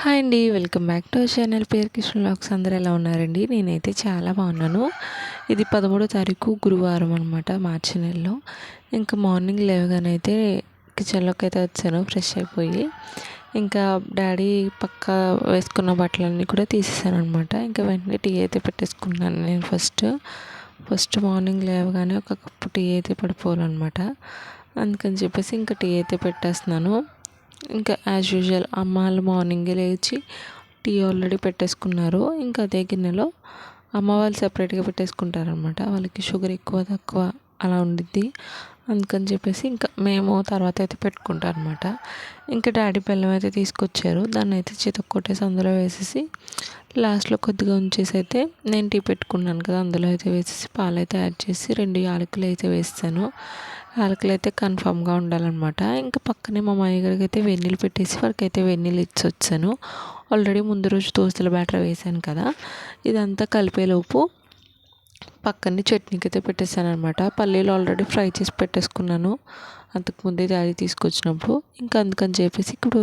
Hi అండి welcome back to channel. పేరు కృష్ణ లాక్స్ అందరూ ఎలా ఉన్నారండి? నేనైతే చాలా బాగున్నాను. ఇది పదమూడో తారీఖు గురువారం అనమాట మార్చి నెలలో. ఇంకా మార్నింగ్ లేవగానైతే కిచెన్లోకి అయితే వచ్చాను ఫ్రెష్ అయిపోయి. ఇంకా డాడీ పక్క వేసుకున్న బట్టలన్నీ కూడా తీసేసాను అనమాట ఇంకా వెంటనే టీ అయితే పెట్టేసుకున్నాను నేను ఫస్ట్. ఫస్ట్ మార్నింగ్ లేవగానే ఒక కప్పు టీ అయితే పడిపోవాలన్నమాట. అందుకని చెప్పేసి ఇంకా టీ అయితే పెట్టేస్తున్నాను. ఇంకా యాజ్ యూజువల్ అమ్మ వాళ్ళు మార్నింగే లేచి టీ ఆల్రెడీ పెట్టేసుకున్నారు. ఇంకా అదే గిన్నెలో అమ్మ వాళ్ళు సపరేట్గా పెట్టేసుకుంటారు అనమాట వాళ్ళకి షుగర్ ఎక్కువ తక్కువ అలా ఉండిద్ది అందుకని చెప్పేసి ఇంకా మేము తర్వాత అయితే పెట్టుకుంటాం అనమాట ఇంకా డాడీ బెల్లం అయితే తీసుకొచ్చారు. దాన్ని అయితే చితక కొట్టేసి అందులో వేసేసి లాస్ట్లో కొద్దిగా ఉంచేసి అయితే నేను టీ పెట్టుకున్నాను కదా అందులో అయితే వేసేసి పాలు అయితే యాడ్ చేసి రెండు యాలకులు అయితే వేస్తాను వాళ్ళకి అయితే కన్ఫామ్గా ఉండాలన్నమాట. ఇంకా పక్కనే మా మామయ్య గారికి అయితే వెన్నీళ్ళు పెట్టేసి వారికి అయితే వెన్నీళ్ళు ఇచ్చి వచ్చాను ఆల్రెడీ ముందు రోజు దోశల బ్యాటర్ వేసాను కదా. ఇదంతా కలిపేలోపు పక్కనే చట్నీకి అయితే పెట్టేశాను అనమాట పల్లీలు ఆల్రెడీ ఫ్రై చేసి పెట్టేసుకున్నాను. అంతకుముందే డాడీ తీసుకొచ్చినప్పుడు. ఇంకా అందుకని చెప్పేసి ఇప్పుడు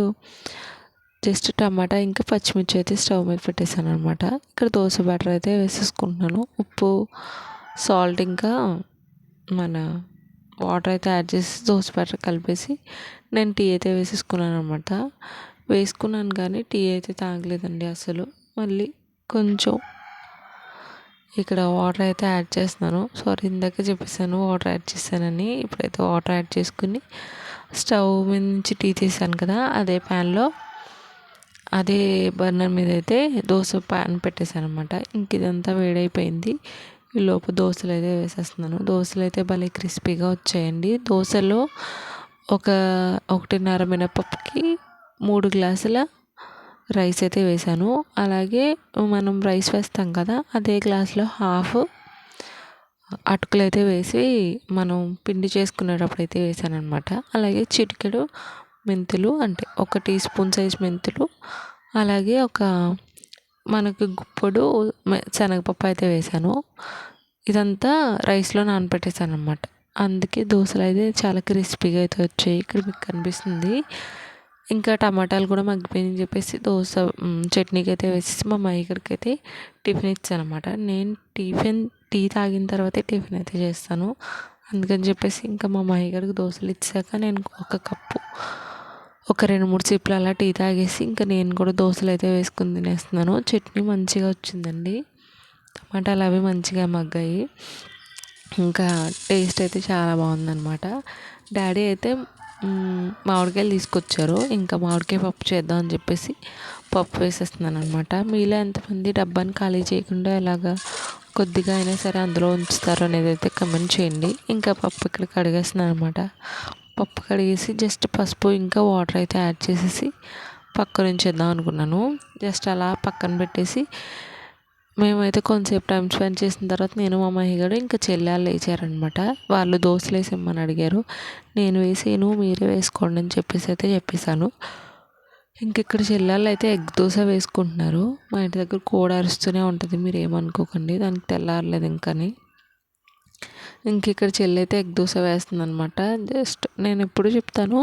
జస్ట్ టమాటా ఇంకా పచ్చిమిర్చి అయితే స్టవ్ మీద పెట్టేశాను అనమాట ఇక్కడ దోశ బ్యాటర్ అయితే వేసేసుకుంటున్నాను. ఉప్పు సాల్ట్ ఇంకా మన వాటర్ అయితే యాడ్ చేసి దోశ బ్యాటర్ కలిపేసి నేను టీ అయితే వేసేసుకున్నాను అనమాట వేసుకున్నాను కానీ టీ అయితే తాగలేదండి అసలు. మళ్ళీ కొంచెం ఇక్కడ వాటర్ అయితే యాడ్ చేస్తున్నాను. సారీ ఇందాక చెప్పేసాను వాటర్ యాడ్ చేశానని. ఇప్పుడైతే వాటర్ యాడ్ చేసుకుని స్టవ్ మీద నుంచి టీ తీసాను కదా అదే ప్యాన్లో. అదే బర్నర్ మీద అయితే దోశ ప్యాన్ పెట్టేశాను అనమాట ఇంక ఇదంతా వేడైపోయింది. ఈలోపు లోపు దోశలు అయితే వేసేస్తున్నాను. దోశలు అయితే భలే క్రిస్పీగా వచ్చాయండి. దోశలో ఒక ఒకటిన్నర మినపప్పుకి మూడు గ్లాసుల రైస్ అయితే వేసాను అలాగే మనం రైస్ వేస్తాం కదా అదే గ్లాస్లో హాఫ్ అటుకులు అయితే వేసి మనం పిండి చేసుకునేటప్పుడు అయితే వేసాను అనమాట అలాగే చిటికెడు మెంతులు అంటే ఒక టీ స్పూన్ సైజ్ మెంతులు అలాగే ఒక మనకు గుప్పుడు శనగపప్పు అయితే వేసాను ఇదంతా రైస్లో నానబెట్టేసాను అనమాట అందుకే దోశలు అయితే చాలా క్రిస్పీగా అయితే వచ్చాయి. ఇక్కడ మీకు కనిపిస్తుంది. ఇంకా టమాటాలు కూడా మగ్గిపోయిందని చెప్పేసి దోశ చట్నీకి అయితే వేసేసి మా మైగడికి అయితే టిఫిన్ ఇచ్చాను అనమాట నేను టిఫిన్ టీ తాగిన తర్వాతే టిఫిన్ అయితే చేస్తాను. అందుకని చెప్పేసి ఇంకా మా అమ్మయ్యగారికి దోశలు ఇచ్చాక నేను ఒక కప్పు ఒక రెండు మూడు సిప్పులు అలా టీ తాగేసి ఇంకా నేను కూడా దోశలు అయితే వేసుకుని తినేస్తున్నాను. చట్నీ మంచిగా వచ్చిందండి. టమాటాలు అవి మంచిగా మగ్గాయి. ఇంకా టేస్ట్ అయితే చాలా బాగుందన్నమాట. డాడీ అయితే మామిడికాయలు తీసుకొచ్చారు. ఇంకా మామిడికాయ పప్పు చేద్దాం అని చెప్పేసి పప్పు వేసేస్తున్నాను అనమాట మీలో ఎంతమంది డబ్బాని ఖాళీ చేయకుండా ఎలాగా కొద్దిగా అయినా సరే అందులో ఉంచుతారు అనేది అయితే కమెంట్ చేయండి. ఇంకా పప్పు ఇక్కడ కడిగేస్తున్నాను అనమాట పప్పు కడిగేసి జస్ట్ పసుపు ఇంకా వాటర్ అయితే యాడ్ చేసేసి పక్క నుంచి అనుకున్నాను. జస్ట్ అలా పక్కన పెట్టేసి మేమైతే కొంతసేపు టైం స్పెండ్ చేసిన తర్వాత నేను మా మహిగడు ఇంకా చెల్లెళ్ళు వేసారనమాట వాళ్ళు దోశలు వేసేమని అడిగారు. నేను వేసాను మీరే వేసుకోండి అని చెప్పేసి అయితే చెప్పేశాను. ఇంక ఇక్కడ చెల్లెళ్ళు అయితే ఎగ్ దోశ వేసుకుంటున్నారు. మా ఇంటి దగ్గర కూడ అరుస్తూనే ఉంటుంది మీరు ఏమనుకోకండి. దానికి తెల్లారలేదు ఇంకని. ఇంక ఇక్కడ చెల్లి అయితే ఎగ్ దోశ వేస్తుంది అనమాట జస్ట్ నేను ఎప్పుడు చెప్తాను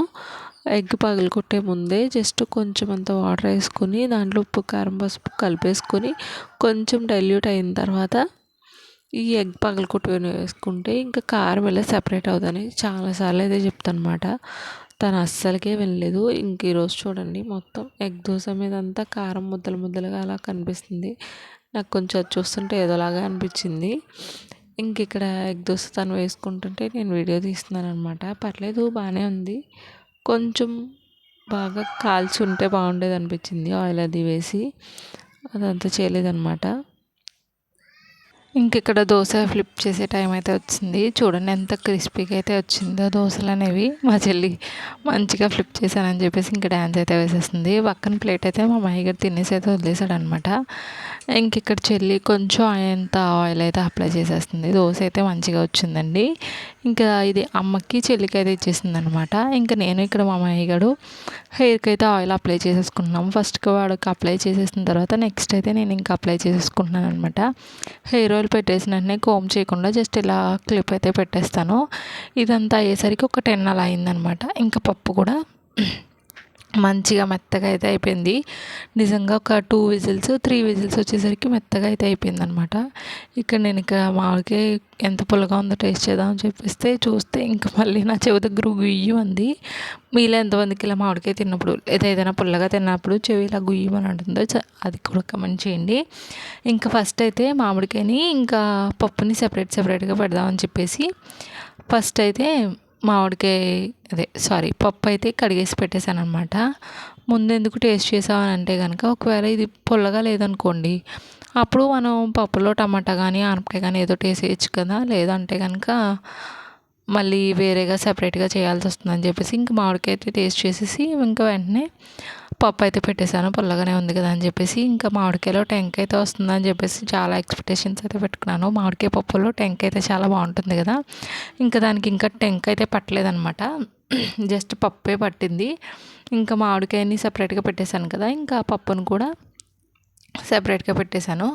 ఎగ్ పగలు కొట్టే ముందే జస్ట్ కొంచెం అంత వాటర్ వేసుకొని దాంట్లో ఉప్పు కారం పసుపు కలిపేసుకొని కొంచెం డైల్యూట్ అయిన తర్వాత ఈ ఎగ్ పగలు కొట్టుకొని వేసుకుంటే ఇంకా కారం ఇలా సెపరేట్ అవుతుందని చాలాసార్లు అయితే చెప్తాను అనమాట తను అస్సలకే వెళ్ళలేదు ఇంక ఈరోజు చూడండి మొత్తం ఎగ్ దోశ మీద అంతా కారం ముద్దలు ముద్దలుగా అలా కనిపిస్తుంది. నాకు కొంచెం అది చూస్తుంటే ఏదోలాగా అనిపించింది. ఇంక ఇక్కడ ఎగ్ దోశ తను వేసుకుంటుంటే నేను వీడియో తీస్తున్నాను అనమాట పర్లేదు బాగానే ఉంది. కొంచెం బాగా కాల్చి ఉంటే బాగుండేది అనిపించింది ఆయిల్ అది వేసి. అదంతా చేయలేదన్నమాట. ఇంక ఇక్కడ దోశ ఫ్లిప్ చేసే టైం అయితే వచ్చింది. చూడండి ఎంత క్రిస్పీగా అయితే వచ్చిందో దోశలు అనేవి. మా చెల్లి మంచిగా ఫ్లిప్ చేశానని చెప్పేసి ఇంకా డ్యాన్స్ అయితే వేసేస్తుంది. పక్కన ప్లేట్ అయితే మా మహి గారు తినేసి అయితే వదిలేసాడు అనమాట ఇంక ఇక్కడ చెల్లి కొంచెం అంత ఆయిల్ అయితే అప్లై చేసేస్తుంది. దోశ అయితే మంచిగా వచ్చిందండి. ఇంకా ఇది అమ్మకి చెల్లికి అయితే ఇచ్చేసింది అనమాట ఇంకా నేను ఇక్కడ మా గారు హెయిర్కి అయితే ఆయిల్ అప్లై చేసేసుకున్నాం ఫస్ట్కి వాడికి అప్లై చేసేసిన తర్వాత నెక్స్ట్ అయితే నేను ఇంకా అప్లై చేసేసుకుంటున్నాను అనమాట హెయిర్ ఆయిల్ పెట్టేసిన వెంటనే కోమ్ చేయకుండా జస్ట్ ఇలా క్లిప్ అయితే పెట్టేస్తాను. ఇదంతా అయ్యేసరికి ఒక టెన్ అలా అయిందనమాట. ఇంకా పప్పు కూడా మంచిగా మెత్తగా అయితే అయిపోయింది. నిజంగా ఒక టూ విజిల్స్ త్రీ విజిల్స్ వచ్చేసరికి మెత్తగా అయితే అయిపోయింది అనమాట ఇక్కడ నేను ఇక మామిడికాయ ఎంత పుల్లగా ఉందో టేస్ట్ చేద్దామని చెప్పిస్తే చూస్తే ఇంకా మళ్ళీ నా చెవి దగ్గర గుయ్యమంది మీలో ఎంతమందికి ఇలా మామిడికాయ తిన్నప్పుడు లేదా ఏదైనా పుల్లగా తిన్నప్పుడు చెవి ఇలా గుయ్యమని అంటుందో అది కూడా కమెంట్ చేయండి. ఇంకా ఫస్ట్ అయితే మామిడికాయని ఇంకా పప్పుని సెపరేట్ సెపరేట్గా పెడదామని చెప్పేసి ఫస్ట్ అయితే మామిడికాయ అదే సారీ పప్పు అయితే కడిగేసి పెట్టేశాను అనమాట ముందు ఎందుకు టేస్ట్ చేసామని అంటే కనుక ఒకవేళ ఇది పుల్లగా లేదనుకోండి అప్పుడు మనం పప్పులో టమాటా కానీ ఆనపకాయ కానీ ఏదో టేస్ట్ వేయచ్చు కదా లేదంటే కనుక మళ్ళీ వేరేగా సపరేట్గా చేయాల్సి వస్తుందని చెప్పేసి ఇంకా మామిడికాయ అయితే టేస్ట్ చేసేసి ఇంకా వెంటనే పప్పు అయితే పెట్టేశాను. పుల్లగానే ఉంది కదా అని చెప్పేసి ఇంకా మామిడికాయలో టెంక అయితే వస్తుందని చెప్పేసి చాలా ఎక్స్పెక్టేషన్స్ అయితే పెట్టుకున్నాను. మామిడికాయ పప్పులో టెంక అయితే చాలా బాగుంటుంది కదా. ఇంకా దానికి ఇంకా టెంక్ అయితే పట్టలేదనమాట జస్ట్ పప్పే పట్టింది. ఇంకా మామిడికాయని సపరేట్గా పెట్టేశాను కదా. ఇంకా పప్పును కూడా సెపరేట్గా పెట్టేశాను.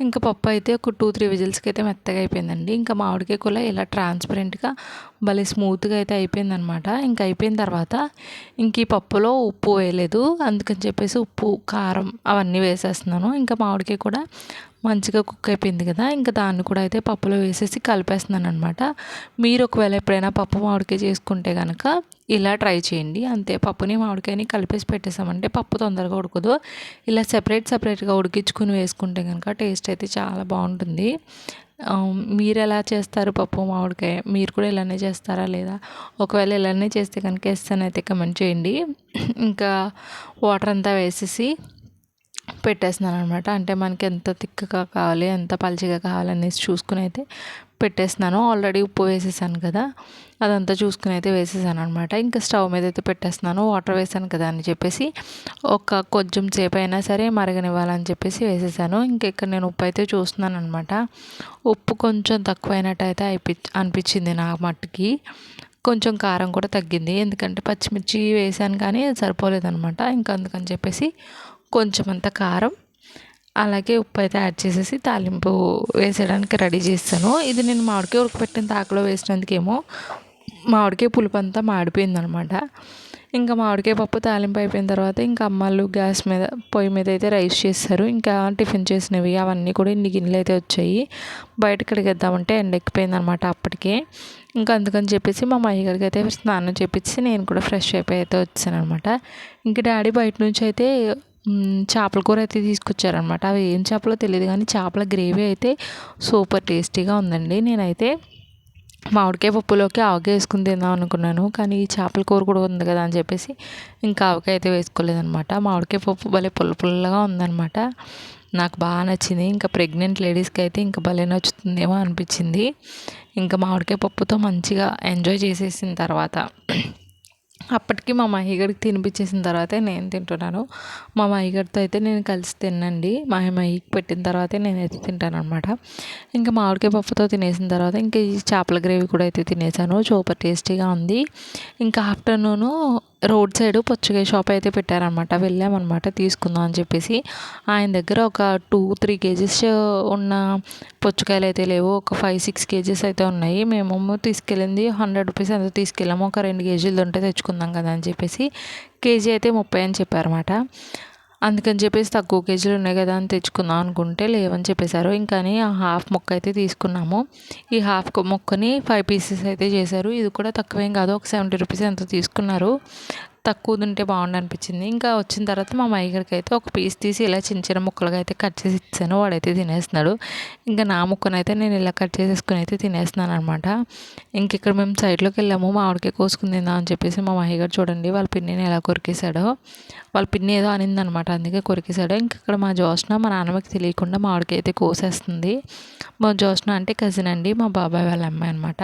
ఇంకా పప్పు అయితే ఒక టూ త్రీ విజిల్స్కి అయితే మెత్తగా అయిపోయిందండి. ఇంకా మామిడికాయ కూడా ఇలా ట్రాన్స్పరెంట్గా భలే స్మూత్గా అయితే అయిపోయిందనమాట ఇంకా అయిపోయిన తర్వాత ఇంక ఈ పప్పులో ఉప్పు వేయలేదు. అందుకని చెప్పేసి ఉప్పు కారం అవన్నీ వేసేస్తున్నాను. ఇంకా మామిడికాయ కూడా మంచిగా కుక్ అయిపోయింది కదా. ఇంకా దాన్ని కూడా అయితే పప్పులో వేసేసి కలిపేస్తున్నాను అనమాట మీరు ఒకవేళ ఎప్పుడైనా పప్పు మామిడికాయ చేసుకుంటే కనుక ఇలా ట్రై చేయండి. అంతే పప్పుని మామిడికాయని కలిపేసి పెట్టేసామంటే పప్పు తొందరగా ఉడకదు. ఇలా సెపరేట్ సపరేట్గా ఉడికించుకుని వేసుకుంటే కనుక టేస్ట్ అయితే చాలా బాగుంటుంది. మీరు ఎలా చేస్తారు పప్పు మామిడికాయ? మీరు కూడా ఇలానే చేస్తారా లేదా? ఒకవేళ ఇలానే చేస్తే కనుక వేస్తానైతే కమెంట్ చేయండి. ఇంకా వాటర్ అంతా వేసేసి పెట్టేస్తున్నాను అనమాట అంటే మనకి ఎంత తిక్కగా కావాలి ఎంత పల్చిగా కావాలనేసి చూసుకుని అయితే పెట్టేస్తున్నాను ఆల్రెడీ ఉప్పు వేసేసాను కదా. అదంతా చూసుకుని అయితే వేసేసాను అనమాట ఇంకా స్టవ్ మీద అయితే పెట్టేస్తున్నాను. వాటర్ వేసాను కదా అని చెప్పేసి ఒక కొంచెం సేపు అయినా సరే మరగనివ్వాలని చెప్పేసి వేసేసాను. ఇంకా ఇక్కడ నేను ఉప్పు అయితే చూస్తున్నాను అనమాట ఉప్పు కొంచెం తక్కువైనట్టు అయితే అయిపి అనిపించింది నా మట్టుకి. కొంచెం కారం కూడా తగ్గింది. ఎందుకంటే పచ్చిమిర్చి వేసాను కానీ అది సరిపోలేదనమాట ఇంకా అందుకని చెప్పేసి కొంచెం అంత కారం అలాగే ఉప్పు అయితే యాడ్ చేసేసి తాలింపు వేసేయడానికి రెడీ చేస్తాను. ఇది నేను మామిడికాయ ఉడకపెట్టిన తాకలో వేసినందుకేమో మామిడికాయ పులుపు అంతా మాడిపోయిందనమాట. ఇంకా మామిడికాయ పప్పు తాలింపు అయిపోయిన తర్వాత ఇంకా అమ్మాళ్ళు గ్యాస్ మీద పొయ్యి మీద అయితే రైస్ చేస్తారు. ఇంకా టిఫిన్ చేసినవి అవన్నీ కూడా ఇన్ని గిన్నెలు అయితే వచ్చాయి. బయట కడిగేద్దామంటే ఎండెక్కిపోయింది అనమాట అప్పటికే. ఇంకా అందుకని చెప్పేసి మా అయ్యగారికి అయితే స్నానం చేపించి నేను కూడా ఫ్రెష్ అయిపోయి అయితే వచ్చాను అనమాట ఇంకా డాడీ బయట నుంచి అయితే చేపల కూర అయితే తీసుకొచ్చారనమాట అవి ఏం చేపలో తెలియదు కానీ చేపల గ్రేవీ అయితే సూపర్ టేస్టీగా ఉందండి. నేనైతే మామిడికాయ పప్పులోకి ఆవకాయ వేసుకుని తిందాం అనుకున్నాను. కానీ ఈ చేపల కూర కూడా ఉంది కదా అని చెప్పేసి ఇంకా ఆవకాయ అయితే వేసుకోలేదనమాట మామిడికాయ పప్పు భలే పుల్ల పుల్లగా ఉందనమాట నాకు బాగా నచ్చింది. ఇంకా ప్రెగ్నెంట్ లేడీస్కి అయితే ఇంకా భలే నచ్చుతుందేమో అనిపించింది. ఇంకా మామిడికాయ పప్పుతో మంచిగా ఎంజాయ్ చేసేసిన తర్వాత అప్పటికి మా మహిగడికి తినిపించేసిన తర్వాతే నేను తింటున్నాను. మా మహిగడితో అయితే నేను కలిసి తినండి మా మహికి పెట్టిన తర్వాతే నేనైతే తింటాను అనమాట ఇంకా మామిడికాయ పప్పుతో తినేసిన తర్వాత ఇంకా ఈ చేపల గ్రేవీ కూడా అయితే తినేసాను. సూపర్ టేస్టీగా ఉంది. ఇంకా ఆఫ్టర్నూను రోడ్ సైడ్ పుచ్చకాయ షాప్ అయితే పెట్టారనమాట వెళ్ళామన్నమాట తీసుకుందాం అని చెప్పేసి. ఆయన దగ్గర ఒక టూ త్రీ కేజీస్ ఉన్న పుచ్చకాయలు అయితే లేవు. ఒక ఫైవ్ సిక్స్ కేజీస్ అయితే ఉన్నాయి. మేము తీసుకెళ్ళింది హండ్రెడ్ రూపీస్ ఎంత తీసుకెళ్ళాము. ఒక రెండు కేజీలు ఉంటే తెచ్చుకుందాం కదా అని చెప్పేసి. కేజీ అయితే ముప్పై అని చెప్పారన్నమాట. అందుకని చెప్పేసి తక్కువ కేజీలు ఉన్నాయి కదా అని తెచ్చుకుందాం అనుకుంటే లేవని చెప్పేశారు. ఇంకాని ఆ హాఫ్ మొక్క అయితే తీసుకున్నాము. ఈ హాఫ్ మొక్కని ఫైవ్ పీసెస్ అయితే చేశారు. ఇది కూడా తక్కువేం కాదు. ఒక సెవెంటీ రూపీస్ ఎంత తీసుకున్నారు. తక్కువ ఉంటే బాగుండు అనిపించింది ఇంకా వచ్చిన తర్వాత మా మైగడికి అయితే ఒక పీస్ తీసి ఇలా చిన్న చిన్న ముక్కలుగా అయితే కట్ చేసి ఇచ్చాను వాడైతే తినేస్తున్నాడు. ఇంకా నా ముక్కనైతే నేను ఇలా కట్ చేసేసుకుని అయితే తినేస్తున్నాను అనమాట ఇంక ఇక్కడ మేము సైడ్లోకి వెళ్ళాము. మామిడికాయ కోసుకుని తిందాం అని చెప్పేసి మా మహిగారు చూడండి వాళ్ళ పిన్నిని ఎలా కొరికేశాడో. వాళ్ళ పిన్ని ఏదో అనిందనమాట అందుకే కొరికేశాడు. ఇంక ఇక్కడ మా జోష్న మా నాన్నమ్మకి తెలియకుండా మామిడికాయ అయితే కోసేస్తుంది. మా జోష్న అంటే కజిన్ అండి మా బాబాయ్ వాళ్ళ అమ్మాయి అనమాట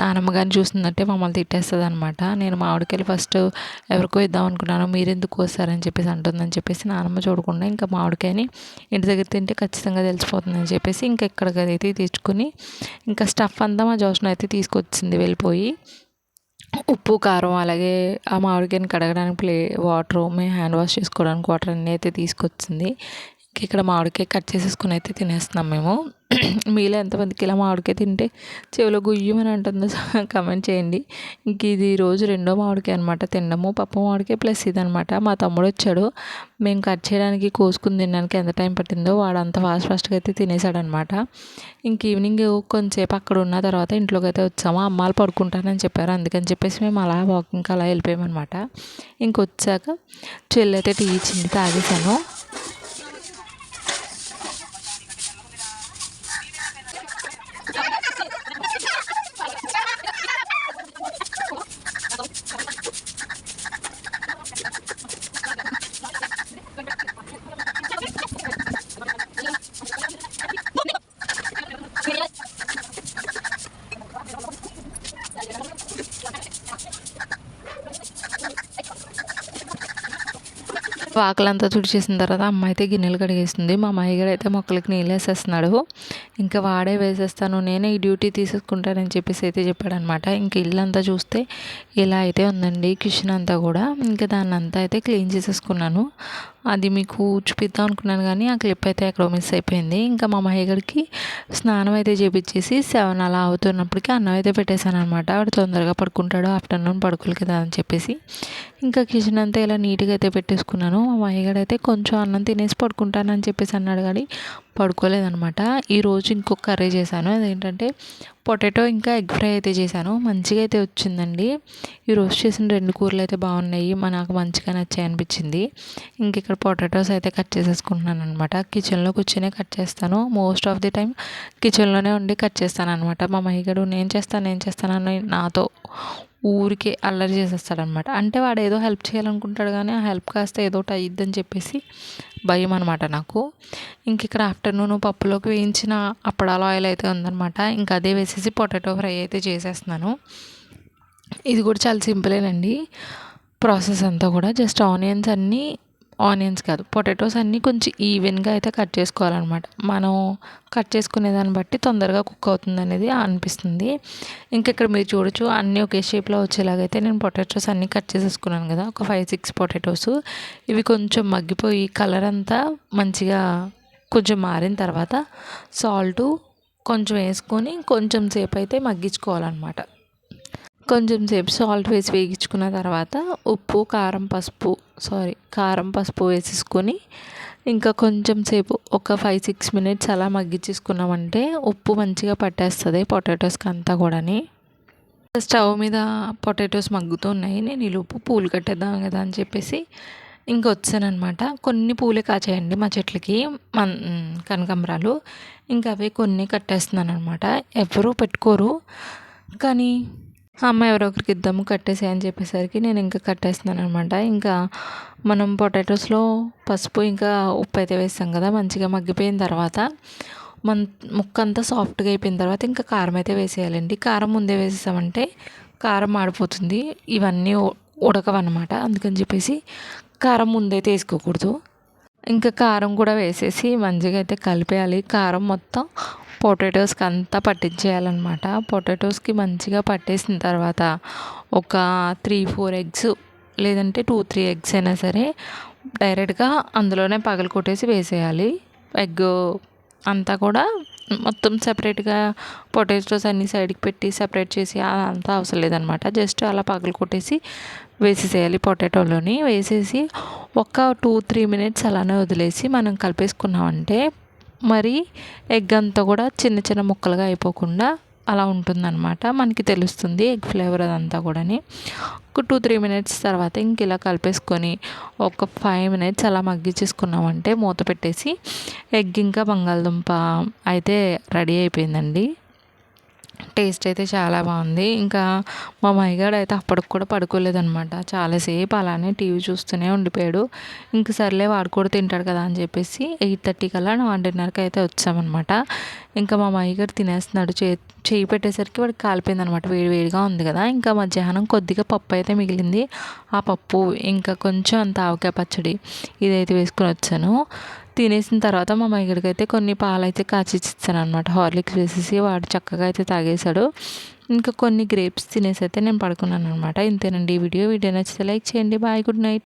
నానమ్మ గారిని చూస్తుందంటే మమ్మల్ని తిట్టేస్తుంది అనమాట నేను మామిడికాయలు ఫస్ట్ ఎవరికో ఇద్దాం అనుకున్నాను మీరెందుకు వస్తారని చెప్పేసి అంటుందని చెప్పేసి నానమ్మ చూడకుండా ఇంకా మామిడికాయని ఇంటి దగ్గర తింటే ఖచ్చితంగా తెలిసిపోతుందని చెప్పేసి ఇంకా ఇక్కడికి అయితే తెచ్చుకుని ఇంకా స్టఫ్ అంతా మా జోష్న అయితే తీసుకొచ్చింది వెళ్ళిపోయి. ఉప్పు కారం అలాగే ఆ మామిడికాయని కడగడానికి ప్లే వాటర్ మేము హ్యాండ్ వాష్ చేసుకోవడానికి వాటర్ అన్నీ అయితే తీసుకొచ్చింది. ఇక్కడ మామిడికాయ కట్ చేసేసుకుని అయితే తినేస్తున్నాం మేము. మీలో ఎంతమందికి ఇలా మామిడికాయ తింటే చెవిలో గుయ్యమని అంటుందో కమెంట్ చేయండి. ఇంక ఇది రోజు రెండో మామిడికాయ అనమాట తినడము పప్పు మామిడికాయ ప్లస్ ఇదనమాట మా తమ్ముడు వచ్చాడు. మేము కట్ చేయడానికి కోసుకుని తినడానికి ఎంత టైం పట్టిందో వాడు అంత ఫాస్ట్ ఫాస్ట్గా అయితే తినేసాడనమాట ఇంక ఈవినింగ్ కొంచెంసేపు అక్కడ ఉన్న తర్వాత ఇంట్లోకి అయితే వచ్చాము. అమ్మాలు పడుకుంటానని చెప్పారు. అందుకని చెప్పేసి మేము అలా వాకింగ్కి అలా వెళ్ళిపోయామన్నమాట. ఇంకొచ్చాక చెల్లి అయితే టీ ఇచ్చింది తాగేసాను ఆకలంతా తుడిచేసిన తర్వాత అమ్మ అయితే గిన్నెలు కడిగేస్తుంది. మా మాయగాడు అయితే మొక్కలకి నీళ్ళు వేసేస్తున్నాడు. ఇంకా వాడే వేసేస్తాను. నేనే ఈ డ్యూటీ తీసుకుంటానని చెప్పేసి అయితే చెప్పాడనమాట. ఇంకా ఇల్లు అంతా చూస్తే ఇలా అయితే ఉందండి. కిచెన్ అంతా కూడా. ఇంకా దాన్ని అంతా అయితే క్లీన్ చేసేసుకున్నాను. అది మీకు చూపిద్దాం అనుకున్నాను కానీ ఆ క్లిప్ అయితే ఎక్కడో మిస్ అయిపోయింది. ఇంకా మా మహేగడికి స్నానం అయితే చేపించేసి సెవెన్ అలా అవుతున్నప్పటికీ అన్నం అయితే పెట్టేశాను అనమాట ఆవిడ తొందరగా పడుకుంటాడు. ఆఫ్టర్నూన్ పడుకోలేదు కదా అని చెప్పేసి. ఇంకా కిచెన్ అంతా ఇలా నీట్గా అయితే పెట్టేసుకున్నాను. మా మయ్యగాడైతే కొంచెం అన్నం తినేసి పడుకుంటానని చెప్పేసి అన్నాడు కానీ పడుకోలేదనమాట ఈరోజు ఇంకొక కర్రీ చేశాను. అదేంటంటే పొటాటో ఇంకా ఎగ్ ఫ్రై అయితే చేశాను. మంచిగా అయితే వచ్చిందండి. ఈరోజు చేసిన రెండు కూరలు అయితే బాగున్నాయి. మా నాకు మంచిగా నచ్చాయి అనిపించింది. ఇంక ఇక్కడ పొటాటోస్ అయితే కట్ చేసేసుకుంటున్నాను అనమాట కిచెన్లో కూర్చొని కట్ చేస్తాను. మోస్ట్ ఆఫ్ ది టైం కిచెన్లోనే ఉండి కట్ చేస్తాను అనమాట మా మహిగడు నేను చేస్తాను నేను చేస్తాను అని నాతో ఊరికే అల్లరి చేసేస్తాడనమాట అంటే వాడు ఏదో హెల్ప్ చేయాలనుకుంటాడు కానీ ఆ హెల్ప్ కాస్త ఏదో ఒకటి అయ్యిద్దని చెప్పేసి భయం అనమాట నాకు. ఇంక ఇక్కడ ఆఫ్టర్నూన్ పప్పులోకి వేయించిన అప్పడాల ఆయిల్ అయితే ఉందనమాట ఇంకా అదే వేసేసి పొటాటో ఫ్రై అయితే చేసేస్తున్నాను. ఇది కూడా చాలా సింపులేనండి ప్రాసెస్ అంతా కూడా జస్ట్ ఆనియన్స్ అన్నీ ఆనియన్స్ కాదు. పొటాటోస్ అన్నీ కొంచెం ఈవెన్గా అయితే కట్ చేసుకోవాలన్నమాట. మనం కట్ చేసుకునే దాన్ని బట్టి తొందరగా కుక్ అవుతుంది అనేది అనిపిస్తుంది. ఇంకా ఇక్కడ మీరు చూడొచ్చు అన్నీ ఒకే షేప్లో వచ్చేలాగైతే నేను పొటాటోస్ అన్నీ కట్ చేసేసుకున్నాను కదా. ఒక ఫైవ్ సిక్స్ పొటాటోస్. ఇవి కొంచెం మగ్గిపోయి కలర్ అంతా మంచిగా కొంచెం మారిన తర్వాత సాల్టు కొంచెం వేసుకొని కొంచెం సేపు అయితే మగ్గించుకోవాలన్నమాట. కొంచెం సేపు సాల్ట్ వేసి వేగించుకున్న తర్వాత ఉప్పు కారం పసుపు సారీ కారం పసుపు వేసేసుకొని ఇంకా కొంచెం సేపు ఒక ఫైవ్ సిక్స్ మినిట్స్ అలా మగ్గించేసుకున్నామంటే ఉప్పు మంచిగా పట్టేస్తుంది పొటాటోస్కి అంతా కూడాని. స్టవ్ మీద పొటాటోస్ మగ్గుతున్నాయి నేను ఈ ఉప్పు పూలు కట్టేద్దాం కదా అని చెప్పేసి ఇంకా వచ్చానమాట కొన్ని పూలే కాచాయండి మా చెట్లకి మన కనకాంబరాలు. ఇంకా అవి కొన్ని కట్టేస్తున్నాను అనమాట ఎవరూ పెట్టుకోరు. కానీ అమ్మ ఎవరో ఒకరికి ఇద్దాము కట్టేసే అని చెప్పేసరికి నేను ఇంకా కట్టేస్తున్నాను అనమాట ఇంకా మనం పొటాటోస్లో పసుపు ఇంకా ఉప్పు అయితే వేస్తాం కదా మంచిగా మగ్గిపోయిన తర్వాత మన ముక్క అంతా సాఫ్ట్గా అయిపోయిన తర్వాత ఇంకా కారం అయితే వేసేయాలండి. కారం ముందే వేసేసామంటే కారం మాడిపోతుంది. ఇవన్నీ ఉడకవన్నమాట. అందుకని చెప్పేసి కారం ముందైతే వేసుకోకూడదు ఇంకా కారం కూడా వేసేసి మంచిగా అయితే కలిపేయాలి. కారం మొత్తం పొటాటోస్కి అంతా పట్టించేయాలన్నమాట. పొటాటోస్కి మంచిగా పట్టేసిన తర్వాత ఒక త్రీ ఫోర్ ఎగ్స్ లేదంటే టూ త్రీ ఎగ్స్ అయినా సరే డైరెక్ట్గా అందులోనే పగలు కొట్టేసి వేసేయాలి. ఎగ్ అంతా కూడా మొత్తం సపరేట్గా పొటాటోస్ అన్ని సైడ్కి పెట్టి సపరేట్ చేసి అంతా అవసరం లేదనమాట జస్ట్ అలా పగలు కొట్టేసి వేసేసేయాలి పొటాటోలోని వేసేసి ఒక టూ త్రీ మినిట్స్ అలానే వదిలేసి మనం కలిపేసుకున్నామంటే మరి ఎగ్ అంతా కూడా చిన్న చిన్న ముక్కలుగా అయిపోకుండా అలా ఉంటుందన్నమాట. మనకి తెలుస్తుంది ఎగ్ ఫ్లేవర్ అదంతా కూడాని. ఒక టూ త్రీ మినిట్స్ తర్వాత ఇంక ఇలా కలిపేసుకొని ఒక ఫైవ్ మినిట్స్ అలా మగ్గించేసుకున్నామంటే మూత పెట్టేసి ఎగ్ ఇంకా బంగాళదుంప అయితే రెడీ అయిపోయిందండి. టేస్ట్ అయితే చాలా బాగుంది. ఇంకా మా మైగాడు అయితే అప్పటికి కూడా పడుకోలేదనమాట చాలాసేపు అలానే టీవీ చూస్తూనే ఉండిపోయాడు. ఇంక సర్లే వాడు కూడా తింటాడు కదా అని చెప్పేసి ఎయిట్ థర్టీ కల్లా వన్ డిన్నర్కి అయితే వచ్చామన్నమాట. ఇంకా మా మైగాడు తినేస్తున్నాడు. చే చేయి పెట్టేసరికి వాడికి కాలిపోయింది అనమాట వేడి వేడిగా ఉంది కదా. ఇంకా మధ్యాహ్నం కొద్దిగా పప్పు అయితే మిగిలింది. ఆ పప్పు ఇంకా కొంచెం అంత ఆవకాయ పచ్చడి ఇదైతే వేసుకొని వచ్చాను. తినేసిన తర్వాత మా మైగడికి అయితే కొన్ని పాలు అయితే కాచి ఇచ్చాను అనమాట హార్లిక్స్ వేసేసి వాడు చక్కగా అయితే తాగేశాడు. ఇంకా కొన్ని గ్రేప్స్ తినేసి అయితే నేను పడుకున్నాను అనమాట ఇంతేనండి ఈ వీడియో. వీడియో నచ్చితే లైక్ చేయండి. Bye good night.